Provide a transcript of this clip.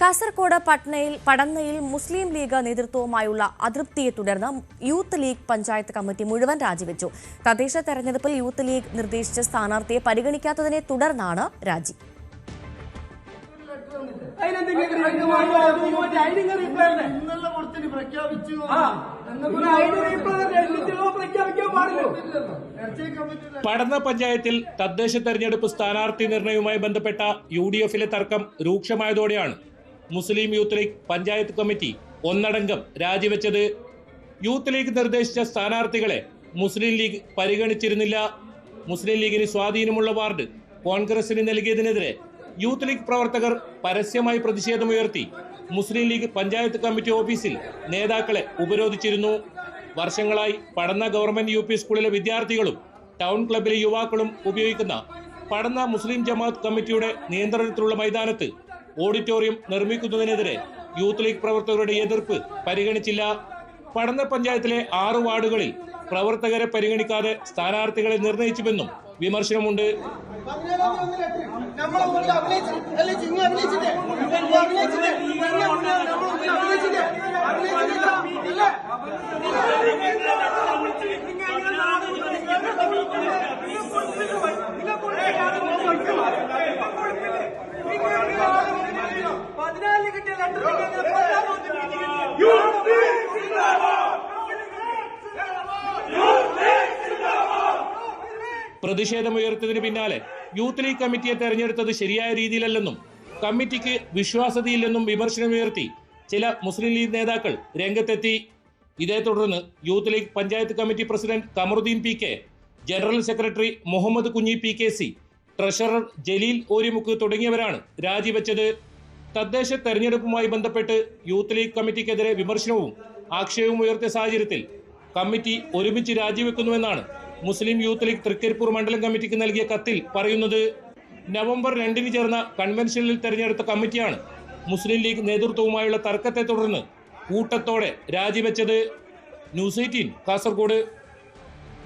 കാസർകോട് പട്നയിൽ പടന്നയിൽ മുസ്ലിം ലീഗ് നേതൃത്വവുമായുള്ള അതൃപ്തിയെ തുടർന്ന് youth league panchayat committee മുഴുവൻ രാജിവെച്ചു. തദ്ദേശ തെരഞ്ഞെടുപ്പിൽ യൂത്ത് ലീഗ് നിർദ്ദേശിച്ച സ്ഥാനാർത്ഥിയെ പരിഗണിക്കാത്തതിനെ തുടർന്നാണ് രാജി. പടന്ന പഞ്ചായത്തിൽ തദ്ദേശ തെരഞ്ഞെടുപ്പ് സ്ഥാനാർത്ഥി നിർണയവുമായി ബന്ധപ്പെട്ട യു ഡി എഫിലെ തർക്കം രൂക്ഷമായതോടെയാണ്. Muslim youth league panchayat committee ഒന്നടങ്കം രാജിവെച്ചത്. യൂത്ത് ലീഗ് നിർദ്ദേശിച്ച സ്ഥാനാർത്ഥികളെ മുസ്ലിം ലീഗ് പരിഗണിച്ചിരുന്നില്ല. മുസ്ലിം ലീഗിന് സ്വാധീനമുള്ള വാർഡ് കോൺഗ്രസിന് നൽകിയതിനെതിരെ യൂത്ത് ലീഗ് പ്രവർത്തകർ പരസ്യമായി പ്രതിഷേധമുയർത്തി. മുസ്ലിം ലീഗ് പഞ്ചായത്ത് കമ്മിറ്റി ഓഫീസിൽ നേതാക്കളെ ഉപരോധിച്ചിരുന്നു. വർഷങ്ങളായി പടന്ന ഗവൺമെന്റ് യു സ്കൂളിലെ വിദ്യാർത്ഥികളും ടൗൺ ക്ലബിലെ യുവാക്കളും ഉപയോഗിക്കുന്ന പടന്ന മുസ്ലിം ജമാഅത്ത് കമ്മിറ്റിയുടെ നിയന്ത്രണത്തിലുള്ള മൈതാനത്ത് ഓഡിറ്റോറിയം നിർമ്മിക്കുന്നതിനെതിരെ യൂത്ത് ലീഗ് പ്രവർത്തകരുടെ എതിർപ്പ് പരിഗണിച്ചില്ല. പടന്ന പഞ്ചായത്തിലെ ആറ് വാർഡുകളിൽ പ്രവർത്തകരെ പരിഗണിക്കാതെ സ്ഥാനാർത്ഥികളെ നിർണയിച്ചുവെന്നും വിമർശനമുണ്ട്. നമ്മൾ മുന്നിൽ അഭിനയിച്ചിട്ട് അല്ലേ ചിങ്ങ പ്രതിഷേധമുയർത്തതിന് പിന്നാലെ യൂത്ത് ലീഗ് കമ്മിറ്റിയെ തെരഞ്ഞെടുത്തത് ശരിയായ രീതിയിലല്ലെന്നും കമ്മിറ്റിക്ക് വിശ്വാസതയില്ലെന്നും വിമർശനമുയർത്തി ചില മുസ്ലിം ലീഗ് നേതാക്കൾ രംഗത്തെത്തി. ഇതേ തുടർന്ന് youth league panchayat committee president Kamaruddin P K general secretary Muhammed Kunhi P K C treasurer Jaleel Orimukku തുടങ്ങിയവരാണ് രാജിവെച്ചത്. തദ്ദേശ തെരഞ്ഞെടുപ്പുമായി ബന്ധപ്പെട്ട് യൂത്ത് ലീഗ് കമ്മിറ്റിക്കെതിരെ വിമർശനവും ആക്ഷേപവും ഉയർത്തിയ സാഹചര്യത്തിൽ കമ്മിറ്റി ഒരുമിച്ച് രാജിവെക്കുന്നുവെന്നാണ് മുസ്ലിം യൂത്ത് ലീഗ് തൃക്കരിപ്പൂർ മണ്ഡലം കമ്മിറ്റിക്ക് നൽകിയ കത്തിൽ പറയുന്നത് നവംബർ രണ്ടിന് ചേർന്ന കൺവെൻഷനിൽ തെരഞ്ഞെടുത്ത കമ്മിറ്റിയാണ് മുസ്ലിം ലീഗ് നേതൃത്വവുമായുള്ള തർക്കത്തെ തുടർന്ന് കൂട്ടത്തോടെ രാജിവെച്ചത് ന്യൂസ് എയ്റ്റീൻ കാസർഗോഡ്.